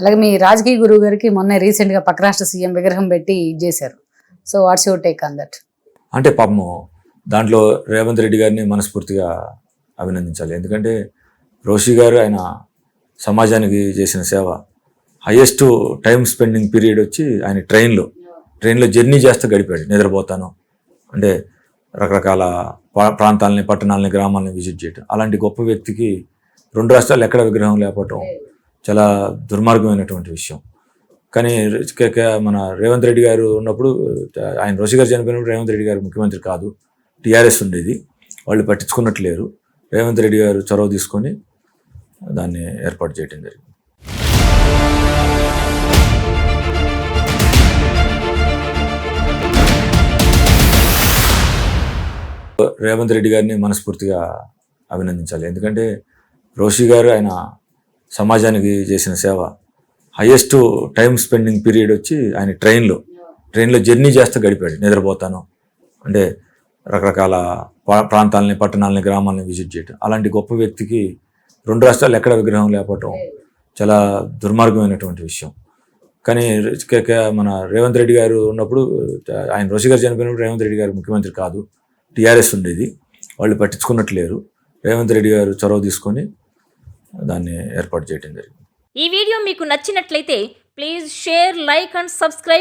అలాగే మీ రాజకీయ గురువు గారికి మొన్న రీసెంట్గా పక్క రాష్ట్ర సీఎం విగ్రహం పెట్టి ఇది చేశారు. So what's your take on that అంటే పాపము దాంట్లో రేవంత్ రెడ్డి గారిని మనస్ఫూర్తిగా అభినందించాలి. ఎందుకంటే రోషి గారు ఆయన సమాజానికి చేసిన సేవ. హయ్యెస్ట్ టైం స్పెండింగ్ పీరియడ్ వచ్చి ఆయన ట్రైన్లో ట్రైన్లో జర్నీ చేస్తూ గడిపాడు. నిద్రపోతాను. అంటే రకరకాల ప్రాంతాలని పట్టణాలని గ్రామాలని విజిట్ చేయటం. అలాంటి గొప్ప వ్యక్తికి రెండు రాష్ట్రాలు ఎక్కడ విగ్రహం లేకపోవటం చాలా దుర్మార్గమైనటువంటి విషయం. కానీ మన రేవంత్ రెడ్డి గారు ఉన్నప్పుడు ఆయన రోషి గారు చనిపోయినప్పుడు రేవంత్ రెడ్డి గారు ముఖ్యమంత్రి కాదు. టీఆర్ఎస్ ఉండేది. వాళ్ళు పట్టించుకున్నట్టు లేరు రేవంత్ రెడ్డి గారు చొరవ తీసుకొని దాన్ని ఏర్పాటు చేయడం జరిగింది. రేవంత్ రెడ్డి గారిని మనస్ఫూర్తిగా అభినందించాలి. ఎందుకంటే రోషి గారు ఆయన సమాజానికి చేసిన సేవ. హయ్యెస్ట్ టైం స్పెండింగ్ పీరియడ్ వచ్చి ఆయన ట్రైన్లో. ట్రైన్లో జర్నీ చేస్తూ గడిపాడు. నిద్రపోతాను. అంటే రకరకాల ప్రాంతాలని పట్టణాలని గ్రామాలని విజిట్ చేయటం. అలాంటి గొప్ప వ్యక్తికి రెండు రాష్ట్రాలు ఎక్కడ విగ్రహం లేకపోవటం చాలా దుర్మార్గమైనటువంటి విషయం. కానీ మన రేవంత్ రెడ్డి గారు ఉన్నప్పుడు ఆయన రోషి గారు చనిపోయినప్పుడు రేవంత్ రెడ్డి గారు ముఖ్యమంత్రి కాదు. టీఆర్ఎస్ ఉండేది. వాళ్ళు పట్టించుకున్నట్లేరు రేవంత్ రెడ్డి గారు చొరవ తీసుకొని దాన్ని ఏర్పాటు చేయడం జరిగింది. ఈ వీడియో మీకు నచ్చినట్లయితే please share like and subscribe